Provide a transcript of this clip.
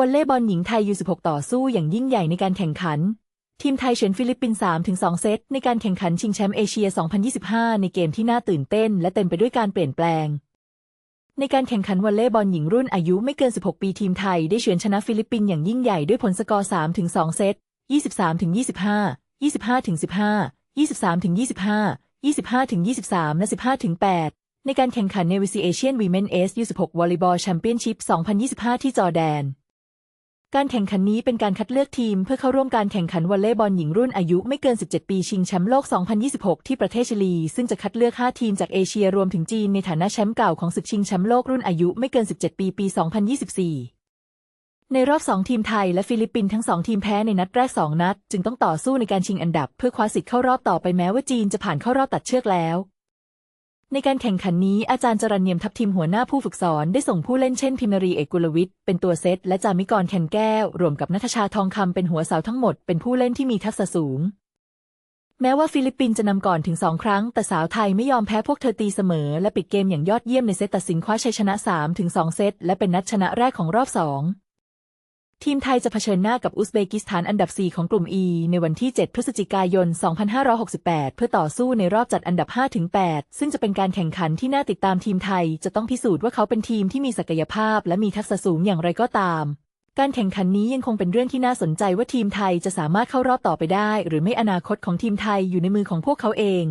วอลเลย์บอลหญิงไทยยู16 ต่อสู้อย่างยิ่งใหญ่ในการแข่งขัน ทีมไทยเฉือนฟิลิปปินส์3-2เซตในการแข่งขันชิงแชมป์เอเชีย 2025 ในเกมที่น่าตื่นเต้น และเต็มไปด้วยการเปลี่ยนแปลง ในการแข่งขันวอลเลย์บอลหญิงรุ่นอายุไม่เกิน 16 ปีทีมไทยได้เฉือนชนะฟิลิปปินส์อย่างยิ่งใหญ่ด้วยผลสกอร์3-2เซต23-25 25-15 23-25 25-23และ15-8ในการแข่งขันใน VC Asian Women S U16 Volleyball Championship 2025 ที่จอร์แดน การแข่งขันนี้เป็นการคัดเลือกทีม เพื่อเข้าร่วมการแข่งขันวอลเลย์บอลหญิงรุ่นอายุไม่เกิน 17 ปีชิงแชมป์โลก 2026 ที่ประเทศชิลี ซึ่งจะคัดเลือก 5 ทีมจากเอเชียรวมถึงจีนในฐานะแชมป์เก่าของศึกชิงแชมป์โลกรุ่นอายุไม่เกิน 17 ปีปี 2024 ในรอบ 2 ทีมไทยและฟิลิปปินส์ทั้ง 2 ทีมแพ้ในนัดแรก 2 นัด จึงต้องต่อสู้ในการชิงอันดับ เพื่อคว้าสิทธิ์เข้ารอบต่อไปแม้ว่าจีนจะผ่านเข้ารอบตัดเชือกแล้ว ในการแข่งขันนี้อาจารย์จรัญเนียมทัพทีมหัวหน้าผู้ฝึกสอนได้ส่งผู้เล่นเช่นพิมนารีเอกกุลวิทย์เป็นตัวเซตและจามิกรแคนแก้ว รวมกับนัทชาทองคำเป็นหัวเสาทั้งหมดเป็นผู้เล่นที่มีทักษะสูง แม้ว่าฟิลิปปินส์จะนำก่อนถึง2ครั้ง แต่สาวไทยไม่ยอมแพ้พวกเธอตีเสมอ และปิดเกมอย่างยอดเยี่ยมในเซตตัดสินคว้าชัยชนะ3-2เซตและเป็นนัดชนะแรกของรอบ2 ทีมไทยจะเผชิญหน้ากับอุซเบกิสถานอันดับ 4 ของกลุ่ม E ในวันที่ 7 พฤศจิกายน 2568 เพื่อต่อสู้ในรอบจัดอันดับ 5-8 ซึ่งจะเป็นการแข่งขันที่น่าติดตามทีมไทย จะต้องพิสูจน์ว่าเขาเป็นทีมที่มีศักยภาพ และมีทักษะสูงอย่างไรก็ตาม การแข่งขันนี้ยังคงเป็นเรื่องที่น่าสนใจว่าทีมไทยจะสามารถเข้ารอบต่อไปได้ หรือไม่อนาคตของทีมไทยอยู่ในมือของพวกเขาเอง